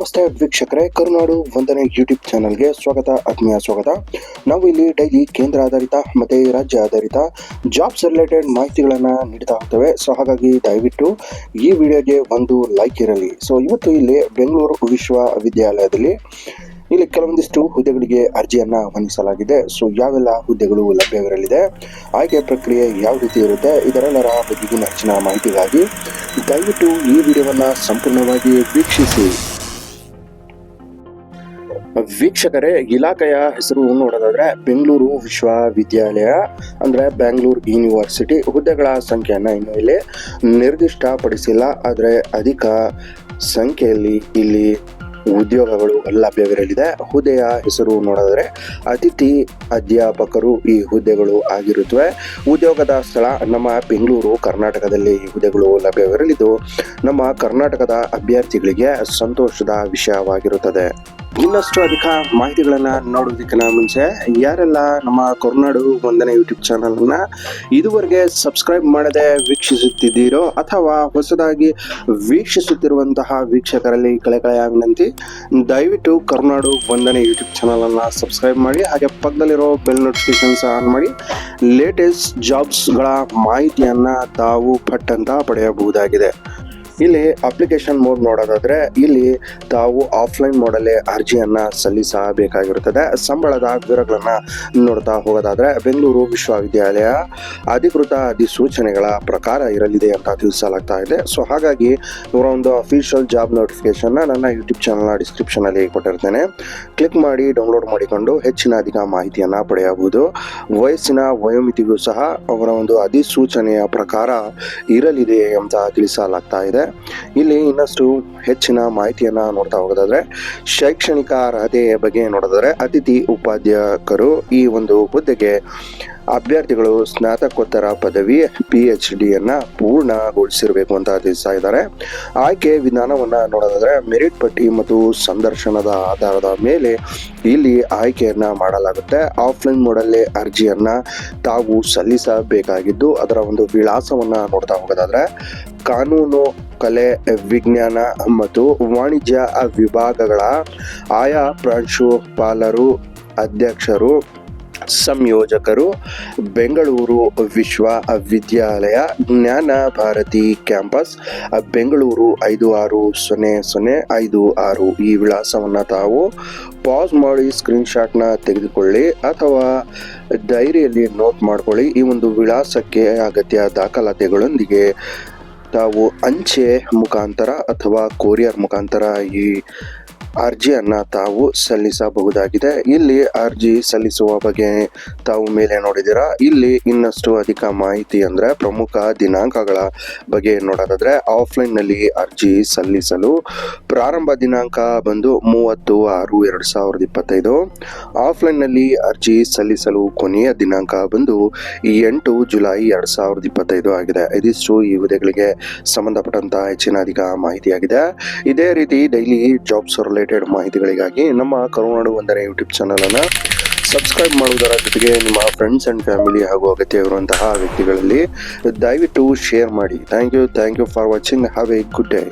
ನಮಸ್ತೆ ವೀಕ್ಷಕರೇ, ಕರುನಾಡು ವಂದನೆ ಯೂಟ್ಯೂಬ್ ಚಾನಲ್ಗೆ ಸ್ವಾಗತ, ಆತ್ಮೀಯ ಸ್ವಾಗತ. ನಾವು ಇಲ್ಲಿ ಡೈಲಿ ಕೇಂದ್ರ ಆಧಾರಿತ ಮತ್ತು ರಾಜ್ಯ ಆಧಾರಿತ ಜಾಬ್ಸ್ ರಿಲೇಟೆಡ್ ಮಾಹಿತಿಗಳನ್ನು ನೀಡ್ತಾ ಹೋಗ್ತೇವೆ. ಸೊ ಹಾಗಾಗಿ ದಯವಿಟ್ಟು ಈ ವಿಡಿಯೋಗೆ ಒಂದು ಲೈಕ್ ಇರಲಿ. ಸೊ ಇವತ್ತು ಇಲ್ಲಿ ಬೆಂಗಳೂರು ವಿಶ್ವವಿದ್ಯಾಲಯದಲ್ಲಿ ಇಲ್ಲಿ ಕೆಲವೊಂದಿಷ್ಟು ಹುದ್ದೆಗಳಿಗೆ ಅರ್ಜಿಯನ್ನು ಆಹ್ವಾನಿಸಲಾಗಿದೆ ಸೊ ಯಾವೆಲ್ಲ ಹುದ್ದೆಗಳು ಲಭ್ಯವಿರಲಿದೆ, ಆಯ್ಕೆ ಪ್ರಕ್ರಿಯೆ ಯಾವ ರೀತಿ ಇರುತ್ತೆ, ಇದರೆಲ್ಲರ ಬಗೆಗಿನ ಹೆಚ್ಚಿನ ಮಾಹಿತಿಗಾಗಿ ದಯವಿಟ್ಟು ಈ ವಿಡಿಯೋವನ್ನು ಸಂಪೂರ್ಣವಾಗಿ ವೀಕ್ಷಿಸಿ. ವೀಕ್ಷಕರೇ, ಇಲಾಖೆಯ ಹೆಸರು ನೋಡೋದಾದ್ರೆ ಬೆಂಗಳೂರು ವಿಶ್ವವಿದ್ಯಾಲಯ, ಅಂದ್ರೆ ಬೆಂಗಳೂರು ಯೂನಿವರ್ಸಿಟಿ. ಹುದ್ದೆಗಳ ಸಂಖ್ಯೆಯನ್ನ ಇನ್ನು ಇಲ್ಲಿ ನಿರ್ದಿಷ್ಟಪಡಿಸಿಲ್ಲ. ಆದರೆ ಅಧಿಕ ಸಂಖ್ಯೆಯಲ್ಲಿ ಇಲ್ಲಿ ಉದ್ಯೋಗಗಳು ಲಭ್ಯವಿರಲಿದೆ. ಹುದ್ದೆಯ ಹೆಸರು ನೋಡಿದ್ರೆ ಅತಿಥಿ ಅಧ್ಯಾಪಕರು ಈ ಹುದ್ದೆಗಳು ಆಗಿರುತ್ತವೆ. ಉದ್ಯೋಗದ ಸ್ಥಳ ನಮ್ಮ ಬೆಂಗಳೂರು, ಕರ್ನಾಟಕದಲ್ಲಿ ಈ ಹುದ್ದೆಗಳು ಲಭ್ಯವಿರಲಿದ್ದು, ನಮ್ಮ ಕರ್ನಾಟಕದ ಅಭ್ಯರ್ಥಿಗಳಿಗೆ ಸಂತೋಷದ ವಿಷಯವಾಗಿರುತ್ತದೆ. ಇನ್ನಷ್ಟು ಅಧಿಕ ಮಾಹಿತಿಗಳನ್ನ ನೋಡೋದಕ್ಕಿಂತ ಮುಂಚೆ, ಯಾರೆಲ್ಲ ನಮ್ಮ ಕರುನಾಡು ಒಂದನೇ ಯೂಟ್ಯೂಬ್ ಚಾನಲ್ ಅನ್ನ ಇದುವರೆಗೆ ಸಬ್ಸ್ಕ್ರೈಬ್ ಮಾಡದೆ ವೀಕ್ಷಿಸುತ್ತಿದ್ದೀರೋ ಅಥವಾ ಹೊಸದಾಗಿ ವೀಕ್ಷಿಸುತ್ತಿರುವಂತಹ ವೀಕ್ಷಕರಲ್ಲಿ ಕಳೆ ವಿನಂತಿ, ದಯವಿಟ್ಟು ಕರುನಾಡು ಒಂದನೇ ಯೂಟ್ಯೂಬ್ ಚಾನಲ್ ಅನ್ನ ಸಬ್ಸ್ಕ್ರೈಬ್ ಮಾಡಿ, ಹಾಗೆ ಪಕ್ಕದಲ್ಲಿರೋ ಬೆಲ್ ನೋಟಿಫಿಕೇಶನ್ಸ್ ಆನ್ ಮಾಡಿ ಲೇಟೆಸ್ಟ್ ಜಾಬ್ಸ್ಗಳ ಮಾಹಿತಿಯನ್ನ ತಾವು ಪಟ್ಟಂತ ಪಡೆಯಬಹುದಾಗಿದೆ. ಇಲ್ಲಿ ಅಪ್ಲಿಕೇಶನ್ ಮೋಡ್ ನೋಡೋದಾದ್ರೆ ಇಲ್ಲಿ ತಾವು ಆಫ್ಲೈನ್ ಮೋಡಲ್ಲೇ ಅರ್ಜಿಯನ್ನ ಸಲ್ಲಿಸಬೇಕಾಗಿರುತ್ತದೆ. ಸಂಬಳದ ವಿವರಗಳನ್ನ ನೋಡ್ತಾ ಹೋಗೋದಾದ್ರೆ ಬೆಂಗಳೂರು ವಿಶ್ವವಿದ್ಯಾಲಯ ಅಧಿಕೃತ ಅಧಿಸೂಚನೆಗಳ ಪ್ರಕಾರ ಇರಲಿದೆ ಅಂತ ತಿಳಿಸಲಾಗ್ತಾ ಇದೆ. ಸೊ ಹಾಗಾಗಿ ಇವರ ಒಂದು ಅಫಿಷಿಯಲ್ ಜಾಬ್ ನೋಟಿಫಿಕೇಶನ್ ನನ್ನ ಯೂಟ್ಯೂಬ್ ಚಾನಲ್ನ ಡಿಸ್ಕ್ರಿಪ್ಷನ್ ಅಲ್ಲಿ ಕೊಟ್ಟಿರ್ತೇನೆ. ಕ್ಲಿಕ್ ಮಾಡಿ ಡೌನ್ಲೋಡ್ ಮಾಡಿಕೊಂಡು ಹೆಚ್ಚಿನ ಅಧಿಕ ಮಾಹಿತಿಯನ್ನು ಪಡೆಯಬಹುದು. ವಯಸ್ಸಿನ ವಯೋಮಿತಿಗೂ ಸಹ ಅವರ ಒಂದು ಅಧಿಸೂಚನೆಯ ಪ್ರಕಾರ ಇರಲಿದೆ ಅಂತ ತಿಳಿಸಲಾಗ್ತಾ ಇದೆ. ಇಲ್ಲಿ ಇನ್ನಷ್ಟು ಹೆಚ್ಚಿನ ಮಾಹಿತಿಯನ್ನ ನೋಡ್ತಾ ಹೋಗೋದಾದ್ರೆ, ಶೈಕ್ಷಣಿಕ ಅರ್ಹತೆಯ ಬಗ್ಗೆ ನೋಡೋದಾದ್ರೆ, ಅತಿಥಿ ಉಪಾಧ್ಯಾಯಕರು ಈ ಒಂದು ಹುದ್ದೆಗೆ ಅಭ್ಯರ್ಥಿಗಳು ಸ್ನಾತಕೋತ್ತರ ಪದವಿ ಪಿ ಎಚ್ ಡಿಯನ್ನು ಪೂರ್ಣಗೊಳಿಸಿರಬೇಕು ಅಂತ ತಿಳಿಸ್ತಾ ಇದ್ದಾರೆ. ಆಯ್ಕೆ ವಿಧಾನವನ್ನು ನೋಡೋದಾದ್ರೆ ಮೆರಿಟ್ ಪಟ್ಟಿ ಮತ್ತು ಸಂದರ್ಶನದ ಆಧಾರದ ಮೇಲೆ ಇಲ್ಲಿ ಆಯ್ಕೆಯನ್ನ ಮಾಡಲಾಗುತ್ತೆ. ಆಫ್ಲೈನ್ ಮೋಡಲ್ಲೇ ಅರ್ಜಿಯನ್ನ ತಾವು ಸಲ್ಲಿಸಬೇಕಾಗಿದ್ದು, ಅದರ ಒಂದು ವಿಳಾಸವನ್ನ ನೋಡ್ತಾ ಹೋಗೋದಾದ್ರೆ ಕಾನೂನು, ಕಲೆ, ವಿಜ್ಞಾನ ಮತ್ತು ವಾಣಿಜ್ಯ ವಿಭಾಗಗಳ ಆಯಾ ಪ್ರಾಂಶುಪಾಲರು, ಅಧ್ಯಕ್ಷರು ಸಂಯೋಜಕರು, ಬೆಂಗಳೂರು ವಿಶ್ವವಿದ್ಯಾಲಯ ಜ್ಞಾನ ಭಾರತಿ ಕ್ಯಾಂಪಸ್, ಬೆಂಗಳೂರು ಐದು ಆರು ಸೊನ್ನೆ ಸೊನ್ನೆ ಐದು ಆರು ಈ ವಿಳಾಸವನ್ನು ತಾವು ಪಾಸ್ ಮಾಡಿ ಸ್ಕ್ರೀನ್ಶಾಟ್ನ ತೆಗೆದುಕೊಳ್ಳಿ ಅಥವಾ ಡೈರಿಯಲ್ಲಿ ನೋಟ್ ಮಾಡ್ಕೊಳ್ಳಿ. ಈ ಒಂದು ವಿಳಾಸಕ್ಕೆ ಅಗತ್ಯ ದಾಖಲಾತಿಗಳೊಂದಿಗೆ ತಾವು ಅಂಚೆ ಮುಖಾಂತರ ಅಥವಾ ಕೊರಿಯರ್ ಮುಖಾಂತರ ಈ ಅರ್ಜಿಯನ್ನ ತಾವು ಸಲ್ಲಿಸಬಹುದಾಗಿದೆ. ಇಲ್ಲಿ ಅರ್ಜಿ ಸಲ್ಲಿಸುವ ಬಗ್ಗೆ ತಾವು ಮೇಲೆ ನೋಡಿದಿರಾ ಇಲ್ಲಿ ಇನ್ನಷ್ಟು ಅಧಿಕ ಮಾಹಿತಿ ಅಂದ್ರೆ ಪ್ರಮುಖ ದಿನಾಂಕಗಳ ಬಗ್ಗೆ ನೋಡೋದಾದ್ರೆ ಆಫ್ಲೈನ್ನಲ್ಲಿ ಅರ್ಜಿ ಸಲ್ಲಿಸಲು ಪ್ರಾರಂಭ ದಿನಾಂಕ ಬಂದು ಮೂವತ್ತು ಆರು ಎರಡು ಸಾವಿರದ ಇಪ್ಪತ್ತೈದು. ಆಫ್ಲೈನ್ನಲ್ಲಿ ಅರ್ಜಿ ಸಲ್ಲಿಸಲು ಕೊನೆಯ ದಿನಾಂಕ ಬಂದು ಎಂಟು ಜುಲೈ ಎರಡ್ ಸಾವಿರದ ಇಪ್ಪತ್ತೈದು ಆಗಿದೆ. ಇದಿಷ್ಟು ಈ ಹುದ್ದೆಗಳಿಗೆ ಸಂಬಂಧಪಟ್ಟಂತಹ ಹೆಚ್ಚಿನ ಅಧಿಕ ಮಾಹಿತಿಯಾಗಿದೆ. ಇದೇ ರೀತಿ ಡೈಲಿ ಜಾಬ್ಸ್ ರಿಲೇಟೆಡ್ ಮಾಹಿತಿಗಳಿಗಾಗಿ ನಮ್ಮ ಕರುನಾಡು ಒಂದನೇ ಯೂಟ್ಯೂಬ್ ಚಾನಲ್ ಅನ್ನ ಸಬ್ಸ್ಕ್ರೈಬ್ ಮಾಡುವುದರ ಜೊತೆಗೆ ನಿಮ್ಮ ಫ್ರೆಂಡ್ಸ್ ಅಂಡ್ ಫ್ಯಾಮಿಲಿ ಹಾಗೂ ಅಗತ್ಯವಿರುವಂತಹ ವ್ಯಕ್ತಿಗಳಲ್ಲಿ ದಯವಿಟ್ಟು ಶೇರ್ ಮಾಡಿ. Thank you thank you for watching have a good day